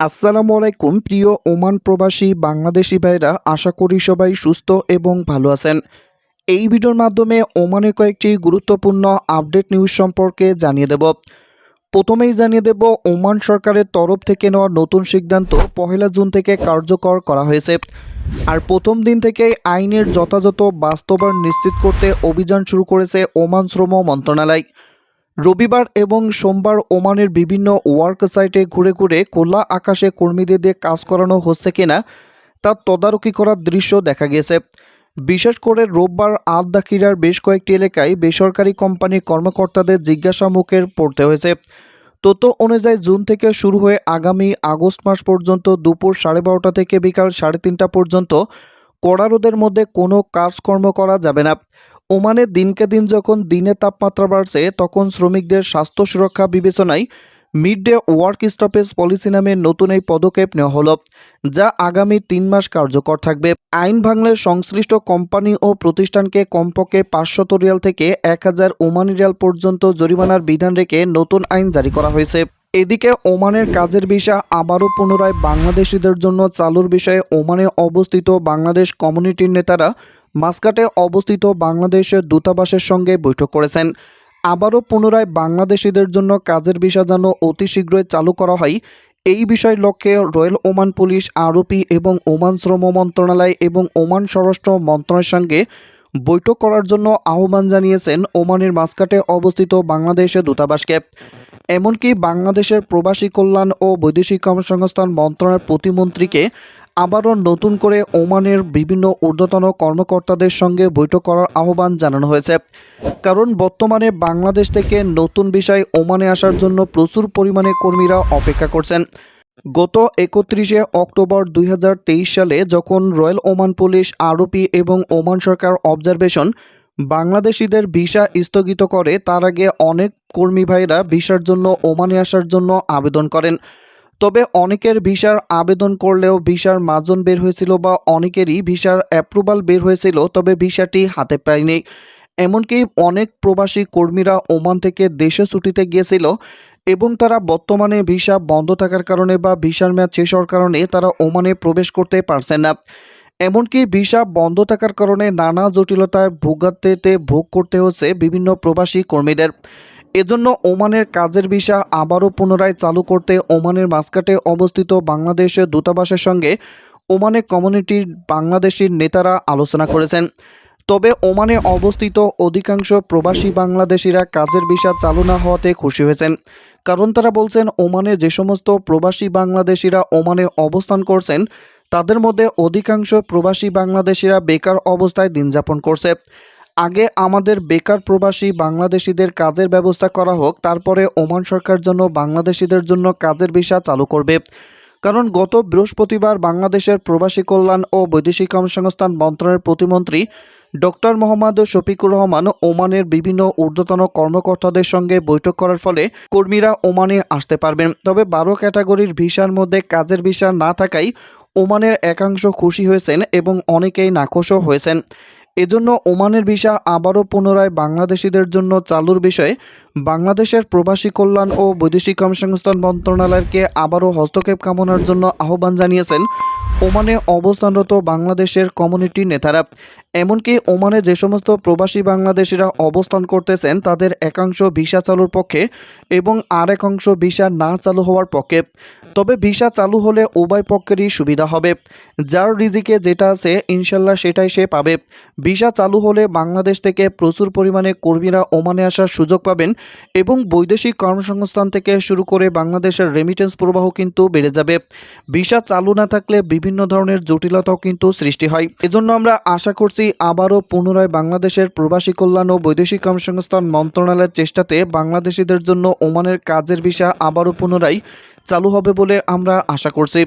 আসসালামু আলাইকুম, প্রিয় ওমান প্রবাসী বাংলাদেশি ভাইরা। আশা করি সবাই সুস্থ এবং ভালো আছেন। এই ভিডিওর মাধ্যমে ওমানে কয়েকটি গুরুত্বপূর্ণ আপডেট নিউজ সম্পর্কে জানিয়ে দেব। প্রথমেই জানিয়ে দেব, ওমান সরকারের তরফ থেকে নেওয়া নতুন সিদ্ধান্ত পহেলা জুন থেকে কার্যকর করা হয়েছে। আর প্রথম দিন থেকে আইনের যথাযথ বাস্তবায়ন নিশ্চিত করতে অভিযান শুরু করেছে ওমান শ্রম মন্ত্রণালয়। রবিবার এবং সোমবার ওমানের বিভিন্ন ওয়ার্ক সাইটে ঘুরে ঘুরে খোলা আকাশে কর্মীদের দিয়ে কাজ করানো হচ্ছে কিনা তার তদারকি করার দৃশ্য দেখা গেছে বিশেষ করে রোববার আল দাকিরার বেশ কয়েকটি এলাকায় বেসরকারি কোম্পানি কর্মকর্তাদের জিজ্ঞাসা মুখের পড়তে হয়েছে। তথ্য অনুযায়ী জুন থেকে শুরু হয়ে আগামী আগস্ট মাস পর্যন্ত দুপুর সাড়ে বারোটা থেকে বিকাল সাড়ে তিনটা পর্যন্ত কড়া রোদের মধ্যে কোনো কাজকর্ম করা যাবে না। ওমানে দিনকে দিন যখন দিনে তাপমাত্রা বাড়ছে, তখন শ্রমিকদের স্বাস্থ্য সুরক্ষা বিবেচনায় mid day work stoppage policy নামে নতুন এই পদক্ষেপ নেওয়া হলো, যা আগামী তিন মাস কার্যকর থাকবে। আইন ভাঙলে সংশ্লিষ্ট কোম্পানি ও প্রতিষ্ঠানকে কমপক্ষে পাঁচশত রিয়াল থেকে এক হাজার ওমানি রিয়াল পর্যন্ত জরিমানার বিধান রেখে নতুন আইন জারি করা হয়েছে। এদিকে ওমানের কাজের ভিসা আবারও পুনরায় বাংলাদেশিদের জন্য চালুর বিষয়ে ওমানে অবস্থিত বাংলাদেশ কমিউনিটির নেতারা মাস্কাটে অবস্থিত বাংলাদেশের দূতাবাসের সঙ্গে বৈঠক করেছেন। আবারও পুনরায় বাংলাদেশিদের জন্য কাজের ভিসা যেন অতি শীঘ্রই চালু করা হয়, এই বিষয় লক্ষ্যে রয়্যাল ওমান পুলিশ আরোপি এবং ওমান শ্রম মন্ত্রণালয় এবং ওমান স্বরাষ্ট্র মন্ত্রণালয়ের সঙ্গে বৈঠক করার জন্য আহ্বান জানিয়েছেন ওমানের মাস্কাটে অবস্থিত বাংলাদেশের দূতাবাসকে। এমনকি বাংলাদেশের প্রবাসী কল্যাণ ও বৈদেশিক কর্মসংস্থান মন্ত্রণালয়ের প্রতিমন্ত্রীকে আবারও নতুন করে ওমানের বিভিন্ন ঊর্ধ্বতন কর্মকর্তাদের সঙ্গে বৈঠক করার আহ্বান জানানো হয়েছে। কারণ বর্তমানে বাংলাদেশ থেকে নতুন বিষয় ওমানে আসার জন্য প্রচুর পরিমাণে কর্মীরা অপেক্ষা করছেন। গত একত্রিশে অক্টোবর দুই হাজার তেইশ সালে যখন রয়্যাল ওমান পুলিশ আরোপি এবং ওমান সরকার অবজারভেশন বাংলাদেশিদের ভিসা স্থগিত করে, তার আগে অনেক কর্মী ভাইরা ভিসার জন্য ওমানে আসার জন্য আবেদন করেন। তবে অনেকের ভিসার আবেদন করলেও ভিসার মাজন বের হয়েছিল বা অনেকেরই ভিসার অ্যাপ্রুভাল বের হয়েছিল, তবে ভিসাটি হাতে পায়নি। এমনকি অনেক প্রবাসী কর্মীরা ওমান থেকে দেশে ছুটিতে গিয়েছিল এবং তারা বর্তমানে ভিসা বন্ধ থাকার কারণে বা ভিসার মেয়াদ শেষ হওয়ার কারণে তারা ওমানে প্রবেশ করতে পারছেন না। এমনকি ভিসা বন্ধ থাকার কারণে নানা জটিলতায় ভোগান্তিতে ভোগ করতে হচ্ছে বিভিন্ন প্রবাসী কর্মীদের। এজন্য ওমানের কাজের ভিসা আবারও পুনরায় চালু করতে ওমানের মাস্কাটে অবস্থিত বাংলাদেশের দূতাবাসের সঙ্গে ওমানে কমিউনিটির বাংলাদেশির নেতারা আলোচনা করেছেন। তবে ওমানে অবস্থিত অধিকাংশ প্রবাসী বাংলাদেশিরা কাজের ভিসা চালু না হওয়াতে খুশি হয়েছেন। কারণ তারা বলছেন, ওমানে যে সমস্ত প্রবাসী বাংলাদেশিরা ওমানে অবস্থান করছেন, তাদের মধ্যে অধিকাংশ প্রবাসী বাংলাদেশিরা বেকার অবস্থায় দিন যাপন করছে। আগে আমাদের বেকার প্রবাসী বাংলাদেশিদের কাজের ব্যবস্থা করা হোক, তারপরে ওমান সরকার জন্য বাংলাদেশিদের জন্য কাজের ভিসা চালু করবে। কারণ গত বৃহস্পতিবার বাংলাদেশের প্রবাসী কল্যাণ ও বৈদেশিক কর্মসংস্থান মন্ত্রণালয়ের প্রতিমন্ত্রী ডক্টর মোহাম্মদ শফিকুর রহমান ওমানের বিভিন্ন ঊর্ধ্বতন কর্মকর্তাদের সঙ্গে বৈঠক করার ফলে কর্মীরা ওমানে আসতে পারবেন। তবে বারো ক্যাটাগরির ভিসার মধ্যে কাজের ভিসা না থাকায় ওমানের একাংশ খুশি হয়েছেন এবং অনেকেই নাখোশও হয়েছেন। এজন্য ওমানের ভিসা আবারও পুনরায় বাংলাদেশিদের জন্য চালুর বিষয়ে বাংলাদেশের প্রবাসী কল্যাণ ও বৈদেশিক কর্মসংস্থান মন্ত্রণালয়কে আবারও হস্তক্ষেপ কামনার জন্য আহ্বান জানিয়েছেন ওমানে অবস্থানরত বাংলাদেশের কমিউনিটি নেতারা। এমনকি ওমানে যে সমস্ত প্রবাসী বাংলাদেশিরা অবস্থান করতেছেন, তাদের একাংশ ভিসা চালুর পক্ষে এবং আর একাংশ ভিসা না চালু হওয়ার পক্ষে। তবে ভিসা চালু হলে উভয় পক্ষেরই সুবিধা হবে। যার রিজিকে যেটা আছে, ইনশাল্লাহ সেটাই সে পাবে। ভিসা চালু হলে বাংলাদেশ থেকে প্রচুর পরিমাণে কর্মীরা ওমানে আসার সুযোগ পাবেন এবং বৈদেশিক কর্মসংস্থান থেকে শুরু করে বাংলাদেশের রেমিটেন্স প্রবাহ কিন্তু বেড়ে যাবে। ভিসা চালু না থাকলে বিভিন্ন ধরনের জটিলতাও কিন্তু সৃষ্টি হয়। এজন্য আমরা আশা করছি আবারও পুনরায় বাংলাদেশের প্রবাসী কল্যাণ ও বৈদেশিক কর্মসংস্থান মন্ত্রণালয়ের চেষ্টাতে বাংলাদেশিদের জন্য ওমানের কাজের ভিসা আবারও পুনরায় চালু হবে বলে আমরা আশা করছি।